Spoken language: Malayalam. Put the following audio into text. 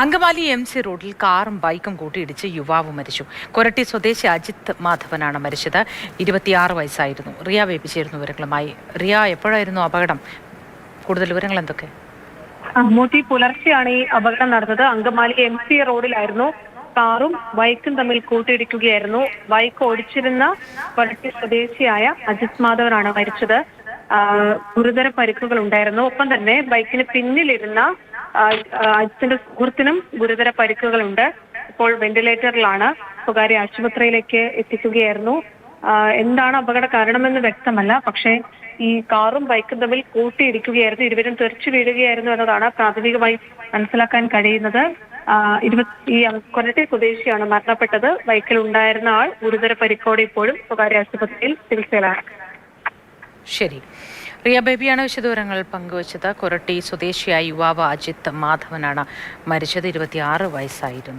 അങ്കമാലി എം സി റോഡിൽ കാറും ബൈക്കും കൂട്ടിയിടിച്ച് യുവാവ് മരിച്ചു. കൊരട്ടി സ്വദേശി അജിത് മാധവനാണ് മരിച്ചത്. ഇരുപത്തിയാറ് വയസ്സായിരുന്നു. റിയ വേപ്പിച്ചിരുന്നു വിവരങ്ങളുമായി. റിയ എപ്പോഴായിരുന്നു അപകടം? കൂടുതൽ വിവരങ്ങൾ എന്തൊക്കെ? മൂട്ടി പുലർച്ചെയാണ് ഈ അപകടം നടന്നത്. അങ്കമാലി എം സി റോഡിലായിരുന്നു കാറും ബൈക്കും തമ്മിൽ കൂട്ടിയിടിക്കുകയായിരുന്നു. ബൈക്ക് ഓടിച്ചിരുന്ന കൊരട്ടി സ്വദേശിയായ അജിത് മാധവനാണ് മരിച്ചത്. ഗുരുതര പരിക്കുകൾ ഉണ്ടായിരുന്നു. ഒപ്പം തന്നെ ബൈക്കിന് പിന്നിലിരുന്ന അജിത്തിന്റെ സുഹൃത്തിനും ഗുരുതര പരിക്കുകളുണ്ട്. ഇപ്പോൾ വെന്റിലേറ്ററിലാണ്. സ്വകാര്യ ആശുപത്രിയിലേക്ക് എത്തിക്കുകയായിരുന്നു. എന്താണ് അപകട കാരണമെന്ന് വ്യക്തമല്ല. പക്ഷേ ഈ കാറും ബൈക്കും തമ്മിൽ കൂട്ടിയിടിക്കുകയായിരുന്നു. ഇരുവരും തെറിച്ചു വീഴുകയായിരുന്നു എന്നതാണ് പ്രാഥമികമായി മനസ്സിലാക്കാൻ കഴിയുന്നത്. ഈ കൊരട്ടി സ്വദേശിയാണ് മരണപ്പെട്ടത്. ബൈക്കിൽ ഉണ്ടായിരുന്ന ആൾ ഗുരുതര പരിക്കോടെ ഇപ്പോഴും സ്വകാര്യ ആശുപത്രിയിൽ ചികിത്സയിലാണ്. ശരി. റിയ ബേബിയാണ് വിശദവിവരങ്ങൾ പങ്കുവച്ചത്. കൊരട്ടി സ്വദേശിയായ യുവാവ് അജിത് മാധവനാണ്. മരിച്ചത് ഇരുപത്തിയാറ് വയസ്സായിരുന്നു.